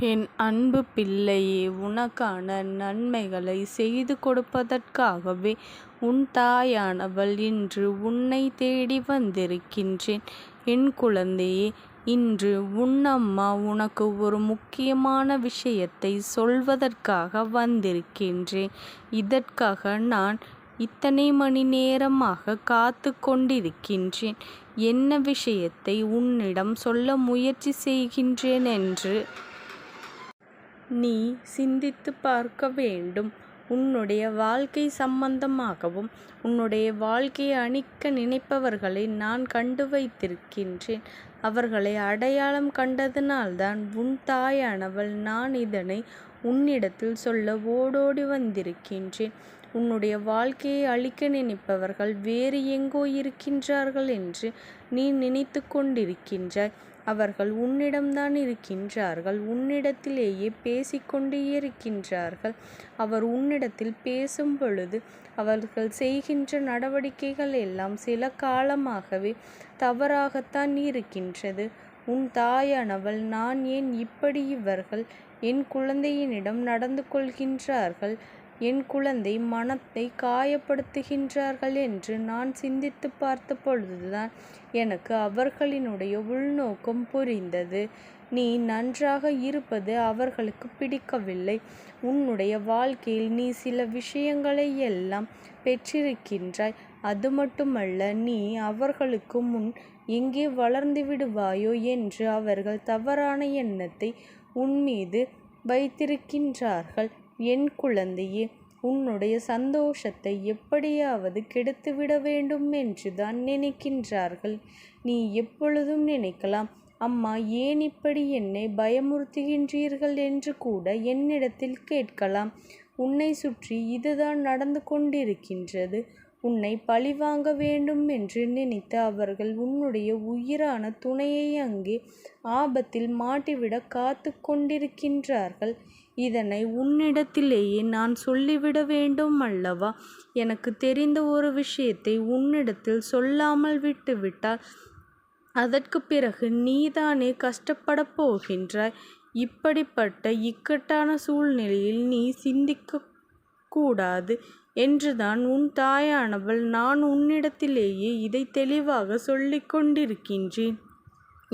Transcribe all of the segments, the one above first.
என் அன்பு பிள்ளையே உனக்கான நன்மைகளை செய்து கொடுப்பதற்காகவே உன் தாயானவள் இன்று உன்னை தேடி வந்திருக்கின்றேன். என் குழந்தையே இன்று உன்னம்மா உனக்கு ஒரு முக்கியமான விஷயத்தை சொல்வதற்காக வந்திருக்கின்றேன். இதற்காக நான் இத்தனை மணி நேரமாக காத்து கொண்டிருக்கின்றேன். என்ன விஷயத்தை உன்னிடம் சொல்ல முயற்சி செய்கின்றேன் என்று நீ சிந்தித்துப் பார்க்க வேண்டும். உன்னுடைய வாழ்க்கை சம்பந்தமாகவும் உன்னுடைய வாழ்க்கையை அழிக்க நினைப்பவர்களை நான் கண்டு வைத்திருக்கின்றேன். அவர்களை அடையாளம் கண்டதனால்தான் உன் தாயானவள் நான் இதனை உன்னிடத்தில் சொல்ல ஓடோடி வந்திருக்கின்றேன். உன்னுடைய வாழ்க்கையை அழிக்க நினைப்பவர்கள் வேறு எங்கோ இருக்கின்றார்கள் என்று நீ நினைத்து கொண்டிருக்கின்றாய். அவர்கள் உன்னிடம்தான் இருக்கின்றார்கள். உன்னிடத்திலேயே பேசிக்கொண்டே இருக்கின்றார்கள் அவர் உன்னிடத்தில் பேசும் பொழுது அவர்கள் செய்கின்ற நடவடிக்கைகள் எல்லாம் சில காலமாகவே தவறாகத்தான் இருக்கின்றது. உன் தாயானவள் நான் ஏன் இப்படி இவர்கள் என் குழந்தையினிடம் நடந்து கொள்கின்றார்கள் என் குழந்தை மனத்தை காயப்படுத்துகின்றார்கள் என்று நான் சிந்தித்துப் பார்த்த பொழுதுதான் எனக்கு அவர்களினுடைய உள்நோக்கம் புரிந்தது. நீ நன்றாக இருப்பது அவர்களுக்கு பிடிக்கவில்லை. உன்னுடைய வாழ்க்கையில் நீ சில விஷயங்களை எல்லாம் பெற்றிருக்கின்றாய். அது மட்டுமல்ல நீ அவர்களுக்கு முன் எங்கே வளர்ந்துவிடுவாயோ என்று அவர்கள் தவறான எண்ணத்தை உன்மீது வைத்திருக்கின்றார்கள். என் குழந்தையே உன்னுடைய சந்தோஷத்தை எப்படியாவது கெடுத்துவிட வேண்டும் என்றுதான் நினைக்கின்றார்கள். நீ எப்பொழுதும் நினைக்கலாம் அம்மா ஏன் இப்படி என்னை பயமுறுத்துகின்றீர்கள் என்று கூட என்னிடத்தில் கேட்கலாம். உன்னை சுற்றி இதுதான் நடந்து கொண்டிருக்கின்றது. உன்னை பழிவாங்க வேண்டும் என்று நினைத்து அவர்கள் உன்னுடைய உயிரான துணையை அங்கே ஆபத்தில் மாட்டிவிட காத்து கொண்டிருக்கின்றார்கள். இதனை உன்னிடத்திலேயே நான் சொல்லிவிட வேண்டும் அல்லவா? எனக்கு தெரிந்த ஒரு விஷயத்தை உன்னிடத்தில் சொல்லாமல் விட்டுவிட்டால் அதற்குப் பிறகு நீதானே கஷ்டப்படப் போகின்றாய். இப்படிப்பட்ட இக்கட்டான சூழ்நிலையில் நீ சிந்திக்க கூடாது என்றுதான் உன் தாயானவள் நான் உன்னிடத்திலேயே இதை தெளிவாக சொல்லிக் கொண்டிருக்கின்றேன்.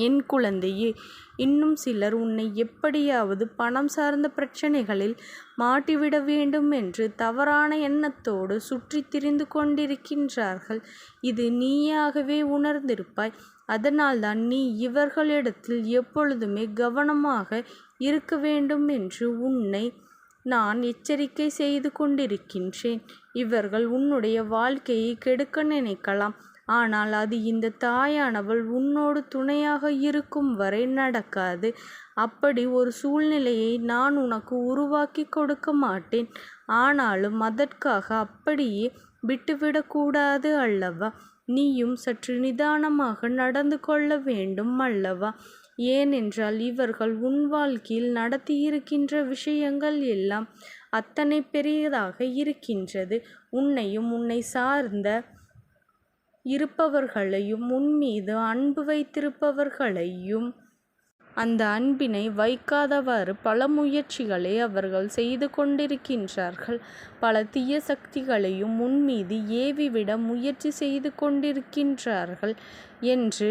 என் குழந்தையே இன்னும் சிலர் உன்னை எப்படியாவது பணம் சார்ந்த பிரச்சனைகளில் மாட்டிவிட வேண்டும் என்று தவறான எண்ணத்தோடு சுற்றித் திரிந்து கொண்டிருக்கின்றார்கள். இது நீயாகவே உணர்ந்திருப்பாய். அதனால்தான் நீ இவர்களிடத்தில் எப்பொழுதுமே கவனமாக இருக்க வேண்டும் என்று உன்னை நான் எச்சரிக்கை செய்து கொண்டிருக்கின்றேன். இவர்கள் உன்னுடைய வாழ்க்கையை கெடுக்க நினைக்கலாம். ஆனால் அது இந்த தாயானவள் உன்னோடு துணையாக இருக்கும் வரை நடக்காது. அப்படி ஒரு சூழ்நிலையை நான் உனக்கு உருவாக்கி கொடுக்க மாட்டேன். ஆனாலும் அதற்காக அப்படியே விட்டுவிடக்கூடாது அல்லவா? நீயும் சற்று நிதானமாக நடந்து கொள்ள வேண்டும் அல்லவா? ஏனென்றால் இவர்கள் உன் வாழ்க்கையில் நடத்தியிருக்கின்ற விஷயங்கள் எல்லாம் அத்தனை பெரியதாக இருக்கின்றது. உன்னையும் உன்னை சார்ந்த இருப்பவர்களையும் உன்மீது அன்பு வைத்திருப்பவர்களையும் அந்த அன்பினை வைக்காதவாறு பல முயற்சிகளை அவர்கள் செய்து கொண்டிருக்கின்றார்கள். பல தீய சக்திகளையும் உன்மீது ஏவிவிட முயற்சி செய்து கொண்டிருக்கின்றார்கள் என்று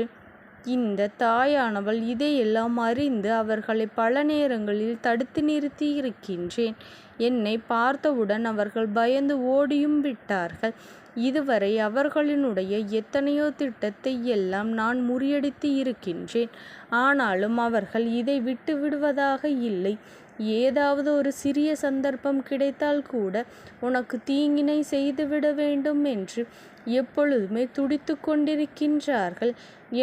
இந்த தாயானவள் இதையெல்லாம் அறிந்து அவர்களை பல நேரங்களில் தடுத்து நிறுத்தியிருக்கின்றேன். என்னை பார்த்தவுடன் அவர்கள் பயந்து ஓடியும் விட்டார்கள். இதுவரை அவர்களினுடைய எத்தனையோ திட்டத்தை எல்லாம் நான் முறியடித்து இருக்கின்றேன். ஆனாலும் அவர்கள் இதை விட்டு விடுவதாக இல்லை. ஏதாவது ஒரு சிறிய சந்தர்ப்பம் கிடைத்தால் கூட உனக்கு தீங்கினை செய்துவிட வேண்டும் என்று எப்பொழுதுமே துடித்து கொண்டிருக்கின்றார்கள்.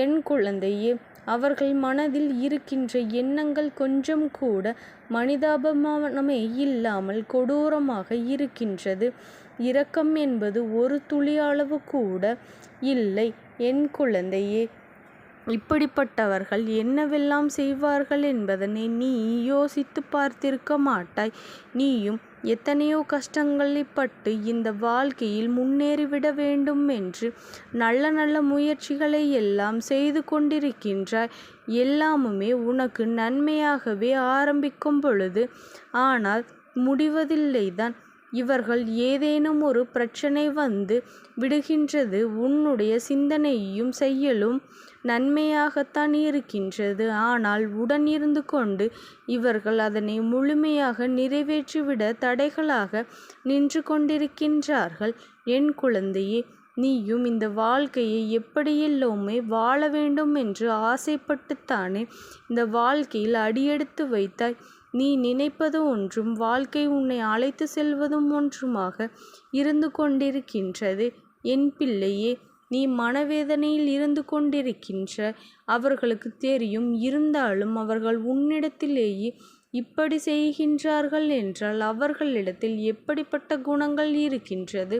என் குழந்தையே அவர்கள் மனதில் இருக்கின்ற எண்ணங்கள் கொஞ்சம் கூட மனிதாபமானமே இல்லாமல் கொடூரமாக இருக்கின்றது. இரக்கம் என்பது ஒரு துளி அளவு கூட இல்லை. என் குழந்தையே இப்படிப்பட்டவர்கள் என்னவெல்லாம் செய்வார்கள் என்பதனை நீ யோசித்துப் பார்த்திருக்க மாட்டாய். நீயும் எத்தனையோ கஷ்டங்களை பட்டு இந்த வாழ்க்கையில் முன்னேறிவிட வேண்டும் என்று நல்ல நல்ல முயற்சிகளை எல்லாம் செய்து கொண்டிருக்கின்றாய். எல்லாமுமே உனக்கு நன்மையாகவே ஆரம்பிக்கும் பொழுது ஆனால் முடிவதில்லைதான். இவர்கள் ஏதேனும் ஒரு பிரச்சனை வந்து விடுகின்றது. உன்னுடைய சிந்தனையும் செயலும் நன்மையாகத்தான் இருக்கின்றது. ஆனால் உடன் இருந்து கொண்டு இவர்கள் அதனை முழுமையாக நிறைவேற்றிவிட தடைகளாக நின்று கொண்டிருக்கின்றார்கள். என் குழந்தையே நீயும் இந்த வாழ்க்கையை எப்படியெல்லாமே வாழ வேண்டும் என்று ஆசைப்பட்டுத்தானே இந்த வாழ்க்கையில் அடியெடுத்து வைத்தாய். நீ நினைப்பது ஒன்றும் வாழ்க்கை உன்னை அழைத்து செல்வதும் ஒன்றுமாக இருந்து கொண்டிருக்கின்றது. என் பிள்ளையே நீ மனவேதனையில் இருந்து கொண்டிருக்கின்ற அவர்களுக்கு தெரியும். இருந்தாலும் அவர்கள் உன்னிடத்திலேயே இப்படி செய்கின்றார்கள் என்றால் அவர்களிடத்தில் எப்படிப்பட்ட குணங்கள் இருக்கின்றது?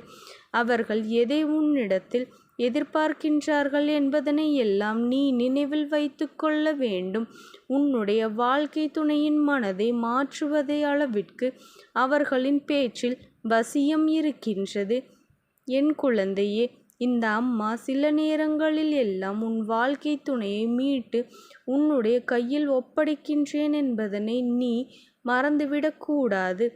அவர்கள் எதை உன்னிடத்தில் எதிர்பார்க்கின்றார்கள் என்பதனை எல்லாம் நீ நினைவில் வைத்து கொள்ள வேண்டும். உன்னுடைய வாழ்க்கை துணையின் மனதை மாற்றுவதை அளவிற்கு அவர்களின் பேச்சில் வசியம் இருக்கின்றது. என் குழந்தையே இந்த அம்மா சில நேரங்களில் எல்லாம் உன் வாழ்க்கை துணையை மீட்டு உன்னுடைய கையில் ஒப்படைக்கின்றேன் என்பதனை நீ மறந்துவிடக்கூடாது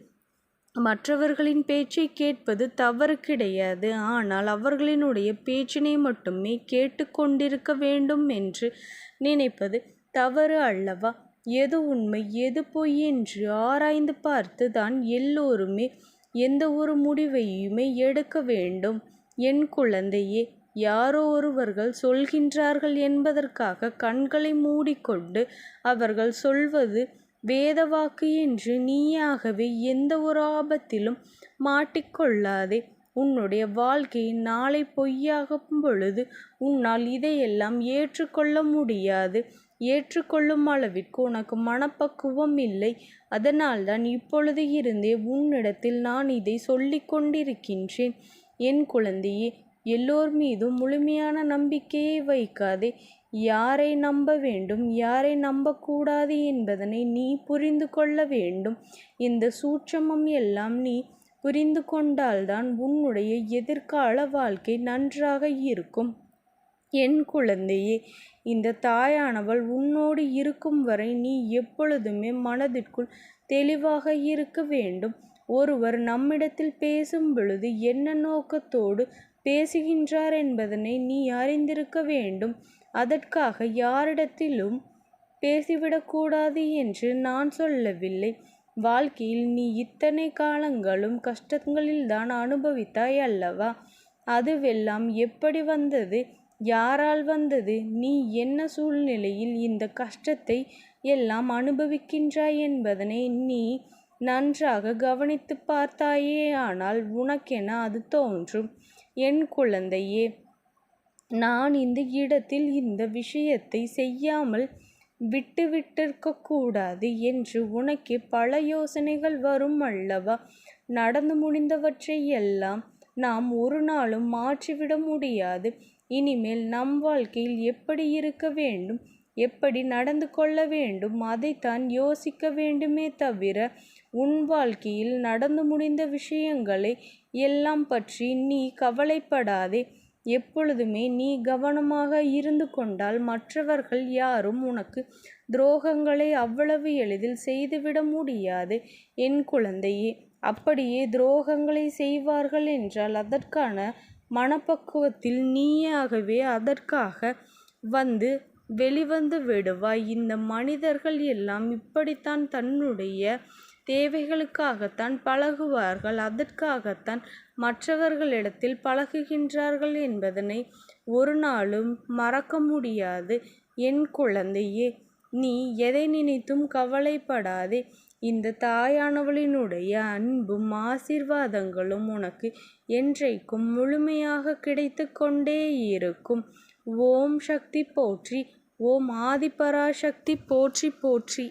மற்றவர்களின் பேச்சை கேட்பது தவறு கிடையாது. ஆனால் அவர்களினுடைய பேச்சினை மட்டுமே கேட்டுக்கொண்டிருக்க வேண்டும் என்று நினைப்பது தவறு அல்லவா? எது உண்மை எது பொய் என்று ஆராய்ந்து பார்த்து தான் எல்லோருமே எந்த ஒரு முடிவையுமே எடுக்க வேண்டும். என் குழந்தையே யாரோ ஒருவர்கள் சொல்கின்றார்கள் என்பதற்காக கண்களை மூடிக்கொண்டு அவர்கள் சொல்வது வேதவாக்கு என்று நீயாகவே எந்த ஒரு ஆபத்திலும் மாட்டிக்கொள்ளாதே உன்னுடைய வாழ்க்கை நாளை பொய்யாகும் பொழுது உன்னால் இதையெல்லாம் ஏற்றுக்கொள்ள முடியாது. ஏற்றுக்கொள்ளும் அளவிற்கு உனக்கு மனப்பக்குவம் இல்லை. அதனால்தான் இப்பொழுது இருந்தே உன்னிடத்தில் நான் இதை சொல்லிக் கொண்டிருக்கின்றேன். என் குழந்தையே எல்லோர் மீதும் முழுமையான நம்பிக்கையை வைக்காதே. யாரை நம்ப வேண்டும் யாரை நம்பக்கூடாது என்பதனை நீ புரிந்து கொள்ள வேண்டும். இந்த சூட்சமம் எல்லாம் நீ புரிந்து கொண்டால்தான் உன்னுடைய எதிர்கால வாழ்க்கை நன்றாக இருக்கும். என் குழந்தையே இந்த தாயானவள் உன்னோடு இருக்கும் வரை நீ எப்பொழுதுமே மனதிற்குள் தெளிவாக இருக்க வேண்டும். ஒருவர் நம்மிடத்தில் பேசும் பொழுது என்ன நோக்கத்தோடு பேசுகின்றார் என்பதனை நீ அறிந்திருக்க வேண்டும். அதற்காக யாரிடத்திலும் பேசிவிடக்கூடாது என்று நான் சொல்லவில்லை. வாழ்க்கையில் நீ இத்தனை காலங்களும் கஷ்டங்களில்தான் அனுபவித்தாய் அல்லவா? அதுவெல்லாம் எப்படி வந்தது? யாரால் வந்தது? நீ என்ன சூழ்நிலையில் இந்த கஷ்டத்தை எல்லாம் அனுபவிக்கின்றாய் என்பதனை நீ நன்றாக கவனித்துப் பார்த்தாயேயானால் உனக்கென அது தோன்றும். என் குழந்தையே நான் இந்த இடத்தில் இந்த விஷயத்தை செய்யாமல் விட்டுவிட்டிருக்கக்கூடாது என்று உனக்கு பல யோசனைகள் வரும் அல்லவா? நடந்து முடிந்தவற்றை எல்லாம் நாம் ஒரு நாளும் மாற்றிவிட முடியாது. இனிமேல் நம் வாழ்க்கையில் எப்படி இருக்க வேண்டும் எப்படி நடந்து கொள்ள வேண்டும் அதைத்தான் யோசிக்க வேண்டுமே தவிர உன் வாழ்க்கையில் நடந்து முடிந்த விஷயங்களை எல்லாம் பற்றி நீ கவலைப்படாதே. எப்பொழுதுமே நீ கவனமாக இருந்து கொண்டால் மற்றவர்கள் யாரும் உனக்கு துரோகங்களை அவ்வளவு எளிதில் செய்துவிட முடியாது. என் குழந்தையே அப்படியே துரோகங்களை செய்வார்கள் என்றால் அதற்கான மனப்பக்குவத்தில் நீயாகவே அதற்காக வந்து வெளிவந்து விடுவாய். இந்த மனிதர்கள் எல்லாம் இப்படித்தான் தன்னுடைய தேவைகளுக்காகத்தான் பழகுவார்கள். அதற்காகத்தான் மற்றவர்களிடத்தில் பழகுகின்றார்கள் என்பதனை ஒரு நாளும் மறக்க முடியாது. என் குழந்தையே நீ எதை நினைத்தும் கவலைப்படாதே. இந்த தாயானவளினுடைய அன்பும் ஆசீர்வாதங்களும் உனக்கு என்றைக்கும் முழுமையாக கிடைத்து கொண்டே இருக்கும். ஓம் சக்தி போற்றி ஓம் ஆதிபராசக்தி போற்றி போற்றி